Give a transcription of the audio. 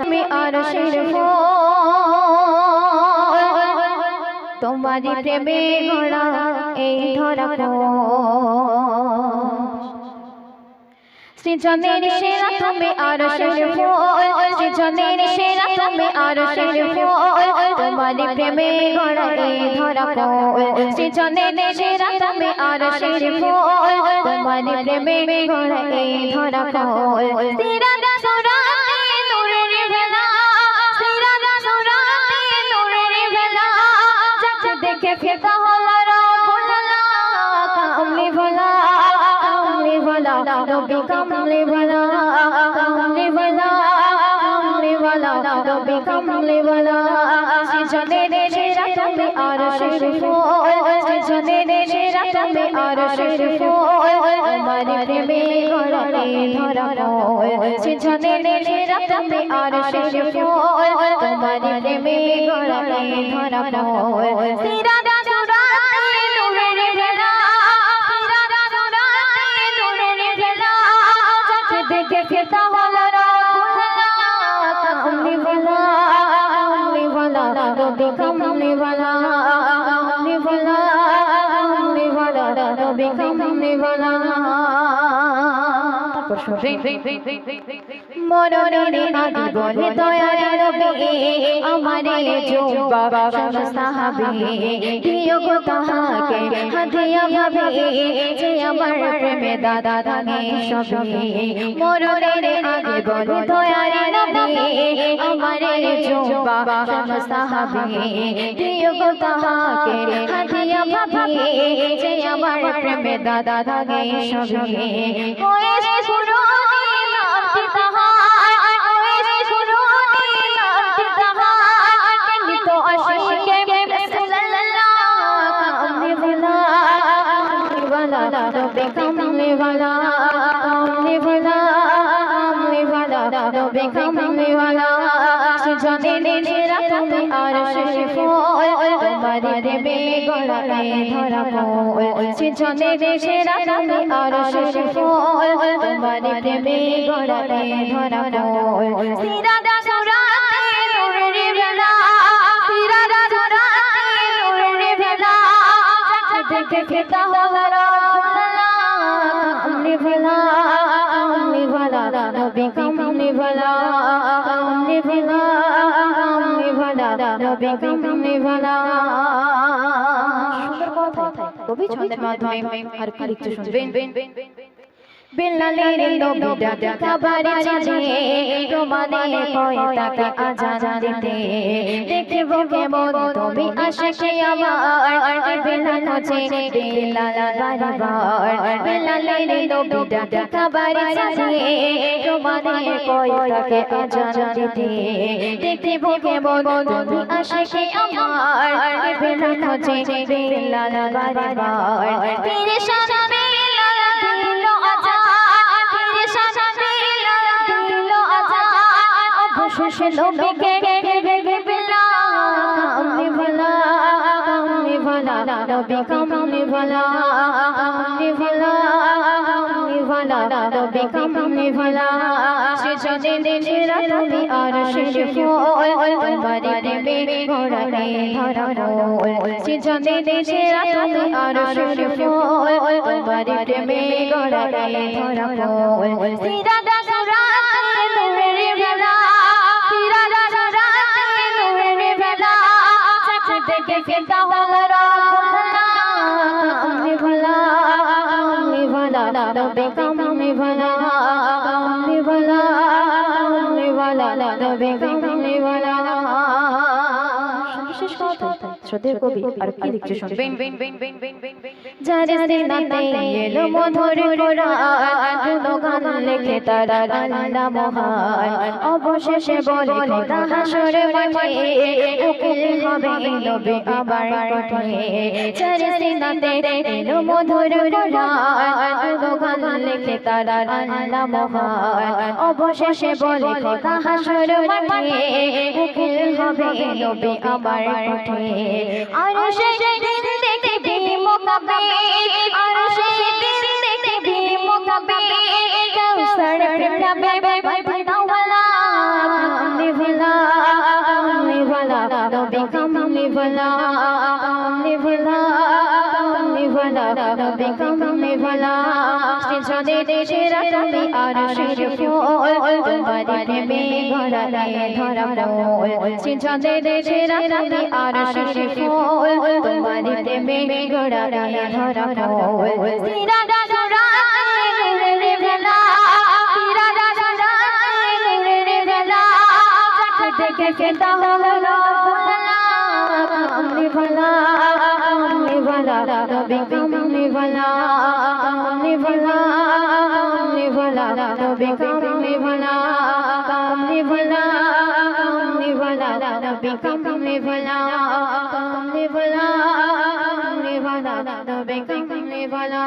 তুমি আর শিরফ তোমারি প্রেমে গড়া এই ধরা সৃজনের সেরা তুমি আর শিরফ সৃজনের সেরা তুমি আর শিরফ তোমারি প্রেমে গড়া এই ধরা সৃজনের সেরা তুমি আর শিরফ তোমারি প্রেমে গড়া এই ধরা নবী কামলি ভোলা কামলি ভোলা কামলি ভোলা নবী কামলি ভোলা সৃজনের সেরা তুমি আর শরীফ সৃজনের সেরা তুমি আর শরীফ তোমার প্রেমে গড়ে ধরা সৃজনের সেরা তুমি আর শরীফ তোমার প্রেমে গড়ে ধরা সিরাদা নবী কামলি ভোলা কামলি ভোলা কামলি ভোলা নবী কামলি ভোলা তারপর মরণের আগে বলে দয়ার নবী আমারে জুম্বা সব সাহাবী দিও গো তাহাকে হাদিয়া ভাবে যে আমার প্রেমে দাদা দাগে সবই মরণের আগে বলে দয়ার নবী আমারে জুম্বা সব সাহাবী দিও গো তাহাকে হাদিয়া ভাবে যে আমার প্রেমে দাদা দাগে সবই নবী কামলি ওয়ালা সুজনে নেরা তুমি আর শরীফ তোমারি দেবে গলায় ধরা সুজনে নেরা তুমি আর শরীফ তোমারি দেবে গলায় ধরা সিরাদা সুরাতে নূরের ভেলা সিরাদা সুরাতে নূরের ভেলা দেখে ফিদা হলো ভোলা নবী কামলি ভোলা সুন্দর কথা কবি ছন্দের মাধ্যমে আর কি লিখতে শুনবেন? বিল্লালের নবীরা দেখাবারে চাঁদে তোমাদের কয় তাকে আজান দিতে? দেখিব কেমন তুমি আশিকে আমার বিল্লাল হচ্ছে বিল্লাল বারবার বিল্লালের নবীরা দেখাবারে চাঁদে তোমাদের কয় তাকে আজান দিতে? দেখিব কেমন তুমি আশিকে আমার বিল্লাল হচ্ছে বিল্লাল বারবার ফিরে সামনে নবীকে বিল্লাহ ভোলা কামলি ভোলা নবী কামলি ভোলা কামলি ভোলা কামলি ভোলা নবী কামলি ভোলা সৃজনে নিজেরা তুমি আর শরীফ তোমারি দেবে ঘোড়াকে ধরা সৃজনে নিজেরা তুমি আর শরীফ তোমারি দেবে ঘোড়াকে ধরা সিরাদা আমি ভোলা নবী ভোলা শ্রদ্ধেয় কবি আর কি লিখছে শুনবেন? যারে সিনাতে এলো মধুর কোরআন গুণগান লেখে তারা আল্লাহ মহান। অবশেষে বলে খোদা হাসর মাঠে উকিল হবে নবী আবার কঠে যারে সিনাতে এলো মধুর কোরআন গুণগান লেখে তারা আল্লাহ মহান। অবশেষে বলে খোদা হাসর মাঠে উকিল হবে নবী আবার কঠে আরও সে দিন দেখবি মোকাবে আরও সে দিন দেখবি মোকাবে কাউসার পিটাবে বাই বাই নাওয়ালা কামনে ওয়ালা কামনে ওয়ালা নবী কামনে ওয়ালা ভোলা নবী কমে ভোলা শ্রী জনে দেশেরা তুমি আর শির ফুল তোমার প্রেমে ভোলা রে ধরা ফুল শ্রী জনে দেশেরা তুমি আর শির ফুল তোমার প্রেমে গোড়া রে ধরা ফুল শ্রীরা ধরা রে ভোলা শ্রীরা ধরা রে ভোলা চট থেকে কেতা হলো ভোলা ভোলা। बै वाला भला दादा बैंकिंग कम भला भला दादा बैंकिंग कमे भला भला दादा बैंकिंग कमे वला